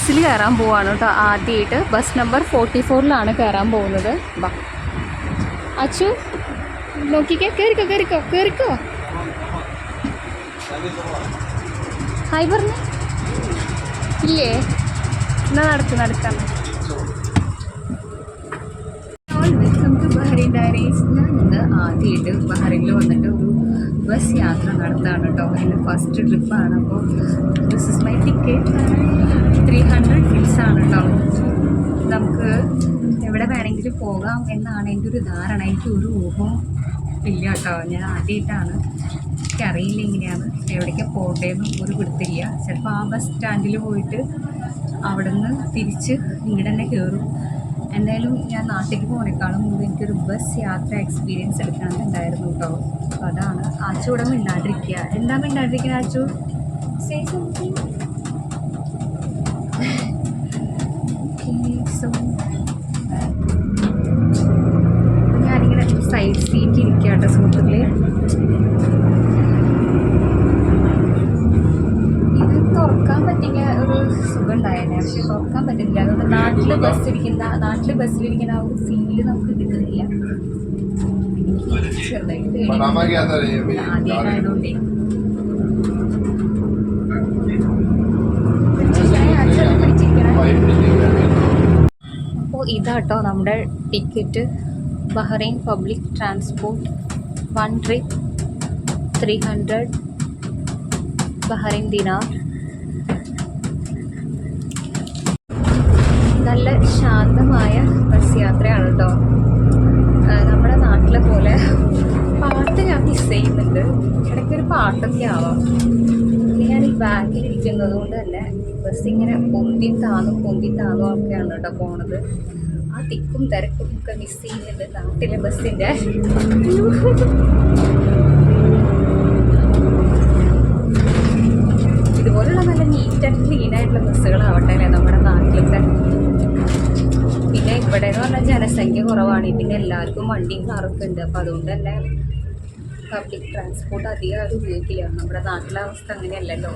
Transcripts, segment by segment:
ബസ്സിൽ കയറാൻ പോവാണ് കേട്ടോ ആദ്യമായിട്ട് ബസ് നമ്പർ ഫോർട്ടി ഫോറിലാണ് കയറാൻ പോകുന്നത്. ബാ. അച്ചു നോക്കിക്കേ കയറിക്കോ കയറിക്കോ കയറിക്കോ ഹായ് പറഞ്ഞു. ഇല്ലേ? എന്നാ നടക്ക് നടക്കാം. വെൽക്കം ടു ബഹ്റൈൻ ഡയറീസ് ഞാൻ ഇന്ന് ആദ്യമായിട്ട് ബഹ്റൈനിൽ വന്നിട്ട് ഒരു ബസ് യാത്ര നടത്താണ് കേട്ടോ. എന്റെ ഫസ്റ്റ് ട്രിപ്പാണ് അപ്പോൾ this is my ticket three hundred fils ആണ് കേട്ടോ. നമുക്ക് എവിടെ വേണമെങ്കിലും പോകാം എന്നാണ് എന്റെ ഒരു ധാരണ. എനിക്ക് ഒരു ഊഹവും ഇല്ല കേട്ടോ. ഞാൻ ആദ്യമായിട്ടാണ് എനിക്കറിയില്ല എങ്ങനെയാണ് എവിടേക്ക് പോകേണ്ടതെന്നും ഒരു പിടുത്തില്ല ചിലപ്പോൾ ആ ബസ് സ്റ്റാൻഡിൽ പോയിട്ട് അവിടെ നിന്ന് തിരിച്ച് ഇങ്ങോട്ട് തന്നെ കയറും എന്തായാലും ഞാൻ നാട്ടിലേക്ക് പോണേക്കാളും മുമ്പ് എനിക്കൊരു ബസ് യാത്ര എക്സ്പീരിയൻസ് എടുക്കണമെന്നുണ്ടായിരുന്നു കേട്ടോ അപ്പോൾ അതാണ്. ആച്ചു ഇവിടെ മിണ്ടാണ്ടിരിക്കുക എന്താ മിണ്ടാണ്ടിരിക്കുക ആച്ചു? So ഞാനിങ്ങനെ സൈഡ് സീറ്റ് ഇരിക്കുക കേട്ടോ സുഹൃത്തുക്കളെ ഇത് തുറക്കാൻ പറ്റിയ ഒരു സുഖം ഉണ്ടായേനെ പക്ഷെ തുറക്കാൻ പറ്റില്ല അതുകൊണ്ട് നാട്ടിൽ ബസ് ഇരിക്കുന്ന നാട്ടിൽ ബസ്സിലിരിക്കുന്ന ആ ഒരു ഫീൽ നമുക്ക് കിട്ടുന്നില്ല. ചെറുതായിട്ട് അപ്പോൾ ഇതാട്ടോ നമ്മുടെ ticket Bahrain public transport one trip three hundred Bahrain dinar. നല്ല ശാന്തമായ ബസ് യാത്രയാണ് കേട്ടോ നമ്മുടെ നാട്ടിലെ പോലെ പാട്ട് ഞാൻ മിസ് ചെയ്യുന്നുണ്ട്. ഇടയ്ക്കൊരു പാട്ടൊക്കെ ആവാം. ഞാൻ ഈ ബാഗിൽ ഇരിക്കുന്നത് കൊണ്ട് തന്നെ ബസ് ഇങ്ങനെ പൊന്തി താന്നും പൊന്തി താന്നും ഒക്കെയാണ് കേട്ടോ പോണത്. ആ തിക്കും തിരക്കും ഒക്കെ മിസ് ചെയ്യുന്നുണ്ട് നാട്ടിലെ ബസ്സിന്റെ ഇതുപോലുള്ള നല്ല നീറ്റ് ആൻഡ് ക്ലീൻ ആയിട്ടുള്ള ബസ്സുകളാവട്ടെ അല്ലേ നമ്മുടെ നാട്ടിലത്തെ? പിന്നെ ഇവിടെ എന്ന് പറഞ്ഞാൽ ജനസംഖ്യ കുറവാണ്. പിന്നെ എല്ലാവർക്കും വണ്ടിയും കാറൊക്കെ ഉണ്ട്. അപ്പോൾ അതുകൊണ്ട് തന്നെ പബ്ലിക് ട്രാൻസ്പോർട്ട് അധികം അത് ഉപയോഗിക്കില്ല. നമ്മുടെ നാട്ടിലെ അവസ്ഥ അങ്ങനെയല്ലല്ലോ.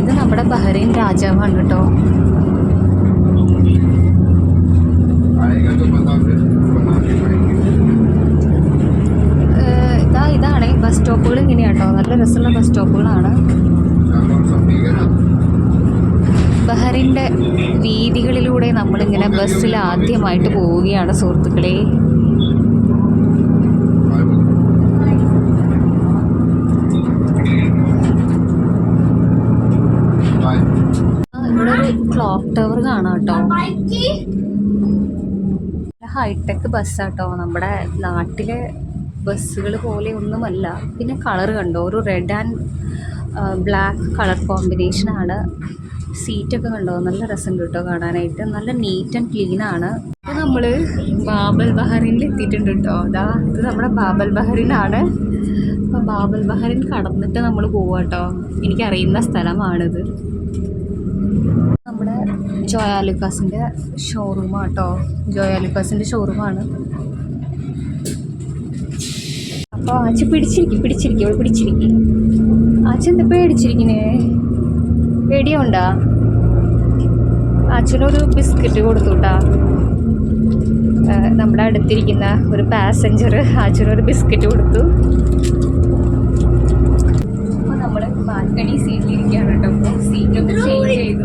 ഇത് നമ്മുടെ ബഹ്റൈൻ രാജാവാണ് കേട്ടോ. ഇതാ ഇതാണ്. ബസ് സ്റ്റോപ്പുകൾ ഇങ്ങനെയാട്ടോ. നല്ല രസമുള്ള ബസ് സ്റ്റോപ്പുകളാണ്. ബഹറിന്റെ വീതികളിലൂടെ നമ്മളിങ്ങനെ ബസ്സിൽ ആദ്യമായിട്ട് പോവുകയാണ് സുഹൃത്തുക്കളെ. ഇവിടെ ക്ലോക്ക് ടവർ കാണാട്ടോ ഹൈടെക് ബസ്സാട്ടോ. നമ്മുടെ നാട്ടിലെ ബസ്സുകൾ പോലെ ഒന്നുമല്ല. പിന്നെ കളർ കണ്ടോ? ഒരു റെഡ് ആൻഡ് ബ്ലാക്ക് കളർ കോമ്പിനേഷനാണ്. സീറ്റൊക്കെ കണ്ടോ? നല്ല രസം കേട്ടോ കാണാനായിട്ട്. നല്ല നീറ്റ് ആൻഡ് ക്ലീൻ ആണ്. അപ്പോൾ നമ്മൾ ബാബൽ ബഹറിനിൽ എത്തിയിട്ടുണ്ട് കേട്ടോ. അതാ ഇത് നമ്മുടെ ബാബൽ ബഹറിനാണ്. അപ്പോൾ ബാബൽ ബഹറിൻ കടന്നിട്ട് നമ്മൾ പോവുക കേട്ടോ. എനിക്കറിയുന്ന സ്ഥലമാണിത്. നമ്മുടെ ജോയാലുക്കാസിന്റെ ഷോറൂമാണ് കേട്ടോ. ജോയാലുക്കാസിന്റെ ഷോറൂമാണ് അപ്പോൾ ആച്ച പിടിച്ചിരിക്കും പിടിച്ചിരിക്കും അവൾ പിടിച്ചിരിക്കും. ആച്ച എന്താ പേടിച്ചിരിക്കണേ? പേടിയുണ്ടാ? അച്ഛനൊരു ബിസ്ക്കറ്റ് കൊടുത്തുട്ടാ. നമ്മുടെ അടുത്തിരിക്കുന്ന ഒരു പാസഞ്ചർ അച്ഛനൊരു ബിസ്ക്കറ്റ് കൊടുത്തു. നമ്മൾ ബാൽക്കണി സീറ്റിലിരിക്കുകയാണ് കേട്ടോ. സീറ്റൊക്കെ ചേഞ്ച് ചെയ്തു.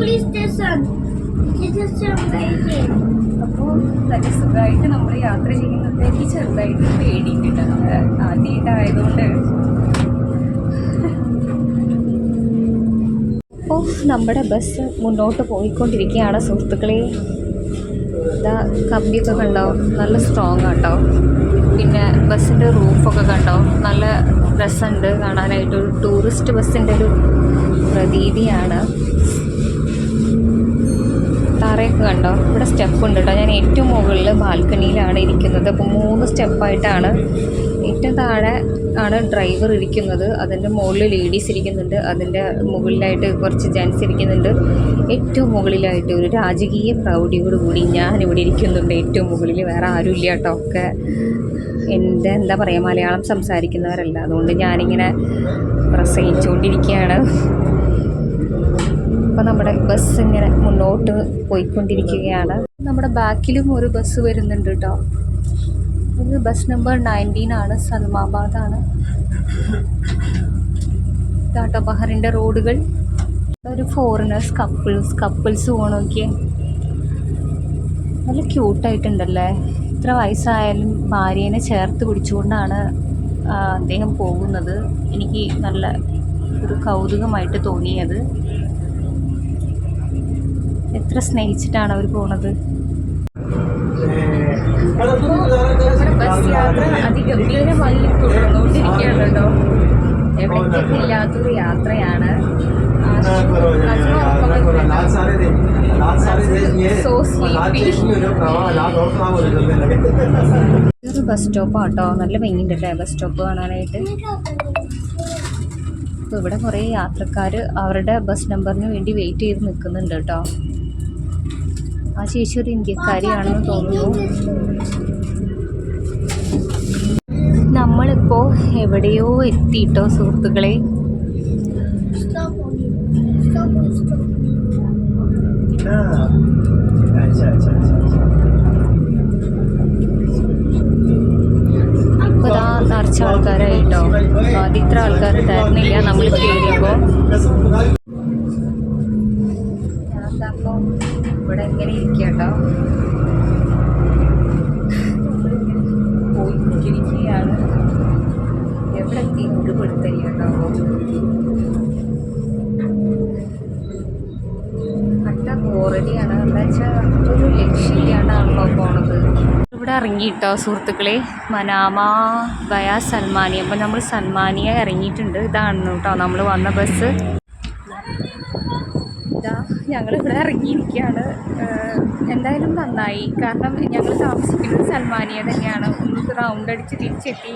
അപ്പോൾ നല്ല സുഖമായിട്ട് നമ്മൾ യാത്ര ചെയ്യുന്നത് എനിക്ക് ചെറുതായിട്ട് പേടിയിട്ടുണ്ട് നമ്മൾ ആദ്യമായിട്ടായതുകൊണ്ട് അപ്പോൾ നമ്മുടെ ബസ് മുന്നോട്ട് പോയിക്കൊണ്ടിരിക്കുകയാണ്. സുഹൃത്തുക്കളെ ഇതാ കമ്പിയൊക്കെ കണ്ടോ? നല്ല സ്ട്രോങ് ആട്ടോ. പിന്നെ ബസ്സിന്റെ റൂഫൊക്കെ കണ്ടോ? നല്ല രസമുണ്ട്. കാണാനായിട്ട് ഒരു ടൂറിസ്റ്റ് ബസ്സിന്റെ ഒരു പ്രതീതിയാണ്. തറയൊക്കെ കണ്ടോ? ഇവിടെ സ്റ്റെപ്പ് ഉണ്ട് കേട്ടോ ഞാൻ ഏറ്റവും മുകളിൽ ബാൽക്കണിയിലാണ് ഇരിക്കുന്നത്. അപ്പോൾ മൂന്ന് സ്റ്റെപ്പായിട്ടാണ് ഏറ്റവും താഴെ ആണ് ഡ്രൈവർ ഇരിക്കുന്നത്. അതിന്റെ മുകളിൽ ലേഡീസ് ഇരിക്കുന്നുണ്ട്. അതിന്റെ മുകളിലായിട്ട് കുറച്ച് ജെൻസ് ഇരിക്കുന്നുണ്ട്. ഏറ്റവും മുകളിലായിട്ട് ഒരു രാജകീയ പ്രൗഢിയോട് കൂടി ഞാൻ ഇവിടെ ഇരിക്കുന്നുണ്ട്. ഏറ്റവും മുകളിൽ വേറെ ആരും ഇല്ല കേട്ടോ. ഒക്കെ എന്റെ എന്താ പറയുക മലയാളം സംസാരിക്കുന്നവരല്ല. അതുകൊണ്ട് ഞാനിങ്ങനെ പ്രസംഗിച്ചുകൊണ്ടിരിക്കുകയാണ് അപ്പോൾ നമ്മുടെ ബസ് ഇങ്ങനെ മുന്നോട്ട് പോയിക്കൊണ്ടിരിക്കുകയാണ്. നമ്മുടെ ബാക്കിലും ഒരു ബസ് വരുന്നുണ്ട് കേട്ടോ. ഇത് ബസ് നമ്പർ നയന്റീൻ ആണ് സൽമാബാദ് ആണ് ഇതാട്ടോ ബഹറിന്റെ റോഡുകൾ. ഒരു ഫോറിനേഴ്സ് കപ്പിൾസ് കപ്പിൾസ് പോകണമൊക്കെ നല്ല ക്യൂട്ടായിട്ടുണ്ടല്ലേ ഇത്ര വയസ്സായാലും ഭാര്യേനെ ചേർത്ത് പിടിച്ചുകൊണ്ടാണ് അദ്ദേഹം പോകുന്നത്. എനിക്ക് നല്ല ഒരു കൗതുകമായിട്ട് തോന്നിയത്. എത്ര സ്നേഹിച്ചിട്ടാണ് അവർ പോണത്? ബസ് യാത്ര അതിഗംഭീരമായി തുടർന്നുകൊണ്ടിരിക്കുകയാണല്ലോ. എവിടേക്കും ഇല്ലാത്തൊരു യാത്രയാണ് ഒരു ബസ് സ്റ്റോപ്പ് ആട്ടോ നല്ല ഭംഗിയുണ്ട് കേട്ടോ ബസ് സ്റ്റോപ്പ് കാണാനായിട്ട്? അപ്പോൾ ഇവിടെ കുറേ യാത്രക്കാർ അവരുടെ ബസ് നമ്പറിന് വേണ്ടി വെയിറ്റ് ചെയ്ത് നിൽക്കുന്നുണ്ട് കേട്ടോ. ആ ചേച്ചി ഒരു ഇന്ത്യക്കാരിയാണെന്ന് തോന്നുന്നു. നമ്മളിപ്പോൾ എവിടെയോ എത്തിയിട്ടോ സുഹൃത്തുക്കളെ? അപ്പോൾ ഇതാ നിറച്ച ആൾക്കാരായിട്ടോ. ഇത്ര ആൾക്കാർ തരുന്നില്ല നമ്മൾ കയറിയപ്പോൾ ഇവിടെ ഇങ്ങനെ ഇരിക്കട്ടോ. പോയിക്കൊണ്ടിരിക്കുകയാണ് എവിടെ പിടുത്തരി കേട്ടോ കട്ട ബോറടിയാണ് എന്താ വെച്ചാൽ ഒരു ലക്ഷ്യമില്ലാണ്ടാണല്ലോ പോണത്. ഇവിടെ ഇറങ്ങിയിട്ടോ സുഹൃത്തുക്കളെ? മനാമ ബയ സൽമാനി. അപ്പം നമ്മൾ സൽമാനിയ ഇറങ്ങിയിട്ടുണ്ട്. ഇതാണ് കേട്ടോ നമ്മൾ വന്ന ബസ്. ഞങ്ങളിവിടെ ഇറങ്ങിയിരിക്കുകയാണ്. എന്തായാലും നന്നായി. കാരണം ഞങ്ങൾ താമസിക്കുന്നത് സൽമാനിയ തന്നെയാണ്. ഒന്ന് റൗണ്ട് അടിച്ച് തിരിച്ചെത്തി.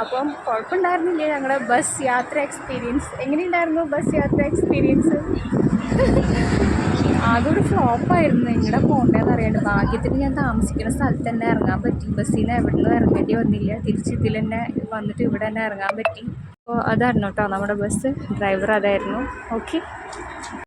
അപ്പം കുഴപ്പമുണ്ടായിരുന്നില്ല ഞങ്ങളുടെ ബസ് യാത്ര എക്സ്പീരിയൻസ് എങ്ങനെയുണ്ടായിരുന്നു ബസ് യാത്ര എക്സ്പീരിയൻസ് ആകെ ഒരു ഫ്ലോപ്പായിരുന്നു എങ്ങനെ പോകേണ്ടതെന്ന് അറിയാണ്ട്. ഭാഗ്യത്തിന് ഞാൻ താമസിക്കുന്ന സ്ഥലത്ത് തന്നെ ഇറങ്ങാൻ പറ്റി. ബസ്സിൽ നിന്ന് എവിടെ നിന്ന് ഇറങ്ങേണ്ടി വന്നില്ല. തിരിച്ച് ഇതിൽ തന്നെ വന്നിട്ട് ഇവിടെ തന്നെ ഇറങ്ങാൻ പറ്റി. അപ്പോൾ അതായിരുന്നു കേട്ടോ നമ്മുടെ ബസ് ഡ്രൈവർ അതായിരുന്നു. ഓക്കെ